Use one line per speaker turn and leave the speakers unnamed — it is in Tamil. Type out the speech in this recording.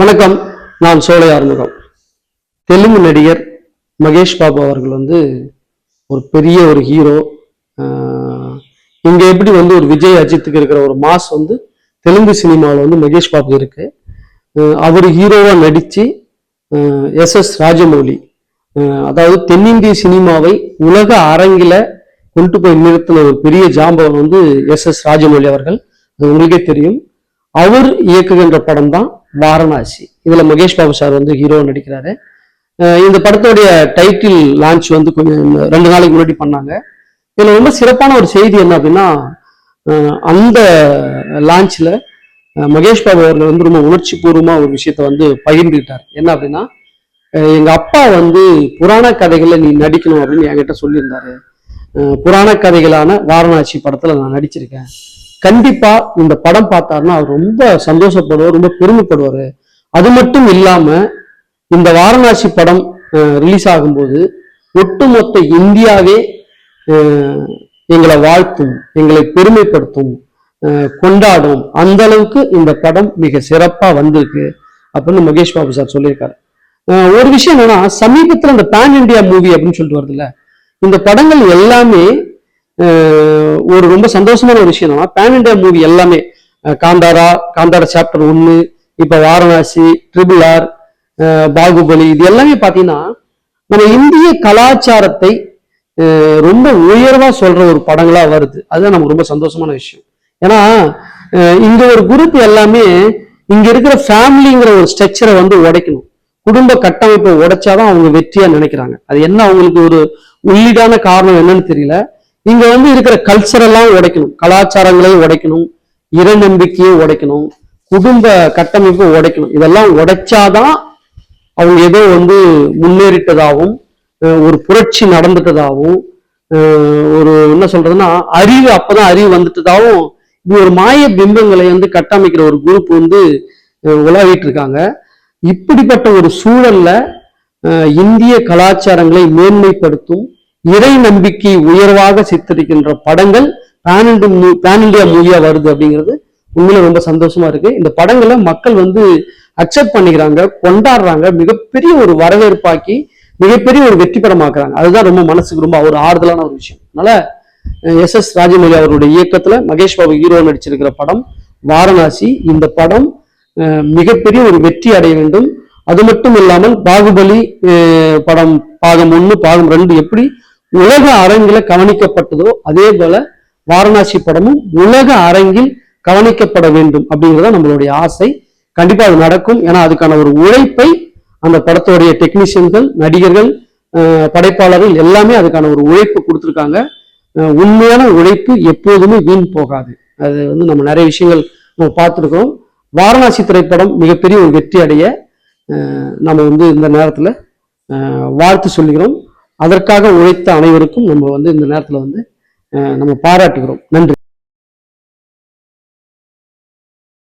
வணக்கம். நான் சோலை ஆறுமுகம். தெலுங்கு நடிகர் மகேஷ் பாபு அவர்கள் வந்து ஒரு பெரிய ஒரு ஹீரோ. இங்கே எப்படி வந்து ஒரு விஜய் அஜித்துக்கு இருக்கிற ஒரு மாஸ் வந்து தெலுங்கு சினிமாவில் வந்து மகேஷ் பாபு இருக்கு. அவர் ஹீரோவாக நடித்து எஸ் எஸ் ராஜமௌலி. அதாவது தென்னிந்திய சினிமாவை உலக அரங்கில கொண்டு போய் நிறுத்தின ஒரு பெரிய ஜாம்பவன் வந்து எஸ் எஸ் ராஜமௌலி அவர்கள். அது உங்களுக்கே தெரியும். அவர் இயக்குகின்ற படம் தான் வாரணாசி. இதுல மகேஷ் பாபு சார் வந்து ஹீரோ நடிக்கிறாரு. இந்த படத்தோடைய டைட்டில் லான்ச் வந்து கொஞ்சம் ரெண்டு நாளைக்கு முன்னாடி பண்ணாங்க. இதுல ரொம்ப சிறப்பான ஒரு செய்தி என்ன அப்படின்னா அந்த லான்ச்ல மகேஷ் பாபு அவர்கள் வந்து ரொம்ப உணர்ச்சி பூர்வமா ஒரு விஷயத்த வந்து பகிர்ந்துக்கிட்டார் என்ன அப்படின்னா எங்கள் எங்க அப்பா வந்து புராண கதைகளை நீ நடிக்கணும் அப்படின்னு என்கிட்ட சொல்லியிருந்தாரு. புராண கதைகளான வாரணாசி படத்துல நான் நடிச்சிருக்கேன். கண்டிப்பா இந்த படம் பார்த்தாருன்னா அவர் ரொம்ப சந்தோஷப்படுவார் ரொம்ப பெருமைப்படுவார். அது மட்டும் இல்லாம இந்த வாரணாசி படம் ரிலீஸ் ஆகும்போது ஒட்டுமொத்த இந்தியாவே எங்களை வாழ்த்தும் எங்களை பெருமைப்படுத்தும் கொண்டாடும் அந்த அளவுக்கு இந்த படம் மிக சிறப்பா வந்திருக்கு அப்படின்னு மகேஷ் பாபு சார் சொல்லியிருக்காரு. ஒரு விஷயம் என்னன்னா சமீபத்தில் இந்த பேன் இந்தியா மூவி அப்படின்னு சொல்லிட்டு வருதுல்ல இந்த படங்கள் எல்லாமே ஒரு ரொம்ப சந்தோஷமான ஒரு விஷயம் என்னன்னா பேன் இண்டியா மூவி எல்லாமே காந்தாரா காந்தாரா சாப்டர் ஒன்று இப்போ வாரணாசி ட்ரிபிள் ஆர் பாகுபலி இது எல்லாமே பார்த்தீங்கன்னா நம்ம இந்திய கலாச்சாரத்தை ரொம்ப உயர்வா சொல்ற ஒரு படங்களா வருது. அதுதான் நமக்கு ரொம்ப சந்தோஷமான விஷயம். ஏன்னா இந்த இங்க ஒரு குரூப் எல்லாமே இங்க இருக்கிற ஃபேமிலிங்கிற ஒரு ஸ்ட்ரக்சரை வந்து உடைக்கணும். குடும்ப கட்டமைப்பை உடைச்சாதான் அவங்க வெற்றியா நினைக்கிறாங்க. அது என்ன அவங்களுக்கு ஒரு உள்ளீடான காரணம் என்னன்னு தெரியல. இங்க வந்து இருக்கிற கல்ச்சரெல்லாம் உடைக்கணும். கலாச்சாரங்களையும் உடைக்கணும். இறை நம்பிக்கையும் உடைக்கணும். குடும்ப கட்டமைப்பு உடைக்கணும். இதெல்லாம் உடைச்சாதான் அவங்க ஏதோ வந்து முன்னேறிட்டதாகவும் ஒரு புரட்சி நடந்துட்டதாகவும் ஒரு என்ன சொல்றதுன்னா அறிவு அப்பதான் அறிவு வந்துட்டதாகவும் இது ஒரு மாய பிம்பங்களை வந்து கட்டமைக்கிற ஒரு குரூப் வந்து உலாவிட்டு இருக்காங்க இப்படிப்பட்ட ஒரு சூழல்ல இந்திய கலாச்சாரங்களை மேன்மைப்படுத்தும் இறை நம்பிக்கை உயர்வாக சித்தரிக்கின்ற படங்கள் பேன் இண்டியா பேன் இண்டியா மூவியா வருது அப்படிங்கிறது உண்மையில ரொம்ப சந்தோஷமா இருக்கு. இந்த படங்களை மக்கள் வந்து அக்செப்ட் பண்ணிக்கிறாங்க கொண்டாடுறாங்க மிகப்பெரிய ஒரு வரவேற்பாக்கி மிகப்பெரிய ஒரு வெற்றி படமாக்குறாங்க அதுதான் ரொம்ப மனசுக்கு ரொம்ப ஒரு ஆறுதலான ஒரு விஷயம். அதனால எஸ் எஸ் ராஜமௌலி அவருடைய இயக்கத்துல மகேஷ் பாபு ஹீரோ நடிச்சிருக்கிற படம் வாரணாசி. இந்த படம் அஹ், மிகப்பெரிய ஒரு வெற்றி அடைய வேண்டும். அது மட்டும் இல்லாமல் பாகுபலி அஹ், படம் பாகம் ஒன்று பாகம் ரெண்டு எப்படி உலக அரங்கில கவனிக்கப்பட்டதோ அதே போல வாரணாசி படமும் உலக அரங்கில் கவனிக்கப்பட வேண்டும் அப்படிங்கிறத நம்மளுடைய ஆசை. கண்டிப்பா அது நடக்கும். ஏன்னா அதுக்கான ஒரு உழைப்பை அந்த படத்துடைய டெக்னீஷியன்கள் நடிகர்கள் படைப்பாளர்கள் எல்லாமே அதுக்கான ஒரு உழைப்பு கொடுத்துருக்காங்க. உண்மையான உழைப்பு எப்போதுமே வீண் போகாது. அது வந்து நம்ம நிறைய விஷயங்கள் நம்ம பார்த்துருக்கோம் வாரணாசி திரைப்படம் மிகப்பெரிய ஒரு வெற்றி அடைய நம்ம வந்து இந்த நேரத்தில் வாழ்த்து சொல்லுகிறோம் அதற்காக உழைத்த அனைவருக்கும் நம்ம வந்து இந்த நேரத்தில் வந்து நம்ம பாராட்டுகிறோம். நன்றி.